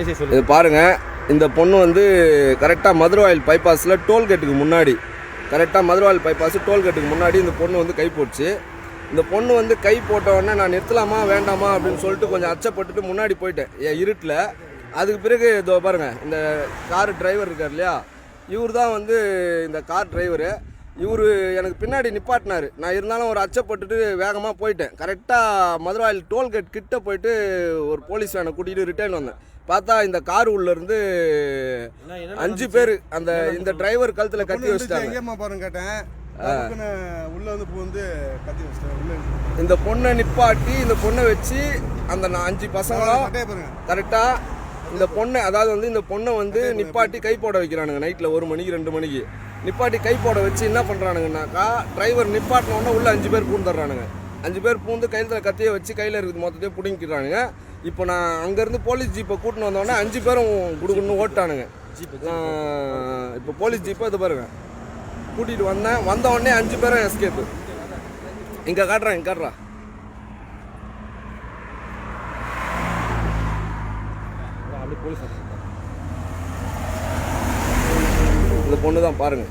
இது பாருங்க இந்த பொண்ணு வந்து கரெக்டாக மதுரவாயில் பைபாஸில் டோல்கேட்டுக்கு முன்னாடி. கரெக்டாக மதுரவாயில் பைபாஸ் டோல்கேட்டுக்கு முன்னாடி இந்த பொண்ணு வந்து கை போட்டுச்சு. இந்த பொண்ணு வந்து கை போட்ட உடனே நான் நிறுத்தலாமா வேண்டாமா அப்படின்னு சொல்லிட்டு கொஞ்சம் அச்சப்பட்டுட்டு முன்னாடி போயிட்டேன். என் இருட்டில். அதுக்கு பிறகு இதோ பாருங்கள் இந்த கார் டிரைவர் இருக்கார் இல்லையா? இவர் தான் வந்து இந்த கார் டிரைவரு இவர் எனக்கு பின்னாடி நிப்பாட்டினார். நான் இருந்தாலும் ஒரு அச்சப்பட்டுட்டு வேகமாக போயிட்டேன். கரெக்டாக மதுரவாயில் டோல்கேட் கிட்ட போயிட்டு ஒரு போலீஸ் வேனை கூட்டிகிட்டு ரிட்டர்ன் வந்தேன். பார்த்தா இந்த கார் உள்ள இருந்து அஞ்சு பேர் அந்த இந்த டிரைவர் கழுத்துல இருந்துச்சு, வச்சிட்டாங்க. எங்கேம்மா பாருங்க கேட்டேன். உள்ள வந்து பூ வந்து கத்தி இருந்து. இந்த பொண்ணை நிப்பாட்டி இந்த பொண்ணை வச்சு அந்த நான் அஞ்சு பசங்களும் கரெக்டா இந்த பொண்ணை அதாவது வந்து இந்த பொண்ணை வந்து நிப்பாட்டி கை போட வைக்கிறானுங்க நைட்டில் ஒரு மணிக்கு ரெண்டு மணிக்கு. நிப்பாட்டி கை போட வச்சு என்ன பண்ணுறானுங்கனாக்கா டிரைவர் நிப்பாட்டின உடனே உள்ள அஞ்சு பேர் பூந்துடுறானுங்க. அஞ்சு பேர் பூந்து கையில் கத்தியை வச்சு கையில் இருக்குது மொத்தத்தையும் பிடிங்கிக்கிறானுங்க. இப்போ நான் அங்கேருந்து போலீஸ் ஜீப்பை கூட்டின்னு வந்தோடனே அஞ்சு பேரும் குடுக்குன்னு ஓட்டானுங்க இப்போ போலீஸ் ஜீப்பை இது பாருங்க. கூட்டிகிட்டு வந்தேன். வந்த உடனே அஞ்சு பேரும் எஸ்கேப்பு. இங்கே காட்டுறேன் இங்கே காட்டுறா. இந்த பொண்ணு தான் பாருங்க.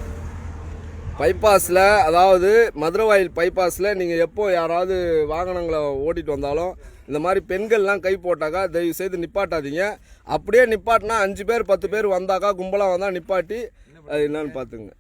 பைபாஸில் அதாவது மதுரவாயில் பைபாஸில் நீங்கள் எப்போ யாராவது வாகனங்களை ஓட்டிகிட்டு வந்தாலும் இந்த மாதிரி பெண்கள்லாம் கை போட்டாக்கா தயவு செய்து நிப்பாட்டாதீங்க. அப்படியே நிப்பாட்டினா அஞ்சு பேர் பத்து பேர் வந்தாக்கா கும்பலாக வந்தால் நிப்பாட்டி அது என்னன்னு பார்த்துங்க